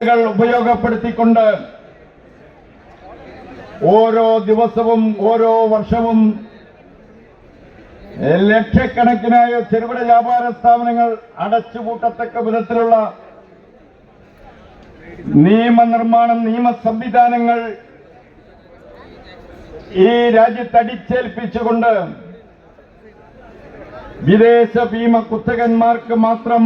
ഉപയോഗപ്പെടുത്തിക്കൊണ്ട് ഓരോ ദിവസവും ഓരോ വർഷവും ലക്ഷക്കണക്കിനായ ചെറുകിട വ്യാപാര സ്ഥാപനങ്ങൾ അടച്ചുപൂട്ടത്തക്ക വിധത്തിലുള്ള നിയമനിർമ്മാണം നിയമ സംവിധാനങ്ങൾ ഈ രാജ്യത്ത് അടിച്ചേൽപ്പിച്ചുകൊണ്ട് വിദേശ ഭീമ കുത്തകന്മാർക്ക് മാത്രം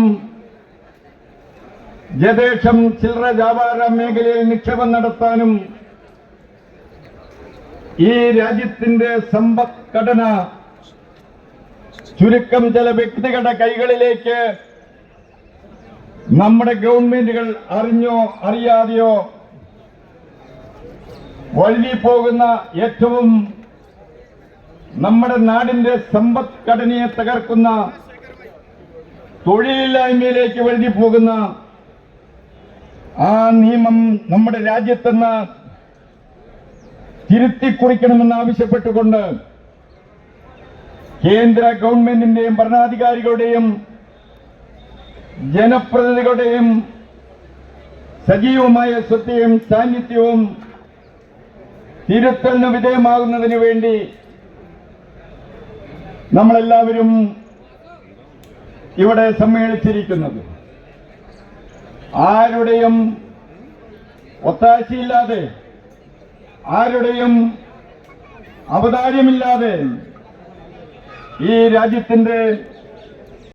യഥേഷം ചില്ലറ വ്യാപാര മേഖലയിൽ നിക്ഷേപം നടത്താനും ഈ രാജ്യത്തിന്റെ സമ്പദ്ഘടന ചുരുക്കം ചില വ്യക്തികളുടെ കൈകളിലേക്ക് നമ്മുടെ ഗവൺമെന്റുകൾ അറിഞ്ഞോ അറിയാതെയോ വഴുകിപ്പോകുന്ന പോകുന്ന ഏറ്റവും നമ്മുടെ നാടിന്റെ സമ്പദ്ഘടനയെ തകർക്കുന്ന തൊഴിലില്ലായ്മയിലേക്ക് വഴുകിപ്പോകുന്ന പോകുന്ന ആ നിയമം നമ്മുടെ രാജ്യത്തുനിന്ന് തിരുത്തിക്കുറിക്കണമെന്ന് ആവശ്യപ്പെട്ടുകൊണ്ട് കേന്ദ്ര ഗവൺമെന്റിന്റെയും ഭരണാധികാരികളുടെയും ജനപ്രതിനിധികളുടെയും സജീവമായ ശ്രദ്ധയും സാന്നിധ്യവും തിരുത്തലിന് വിധേയമാകുന്നതിന് വേണ്ടി നമ്മളെല്ലാവരും ഇവിടെ സമ്മേളിച്ചിരിക്കുന്നത്. ആരുടെയും ഒത്താശയില്ലാതെ ആരുടെയും അവതാര്യമില്ലാതെ ഈ രാജ്യത്തിന്റെ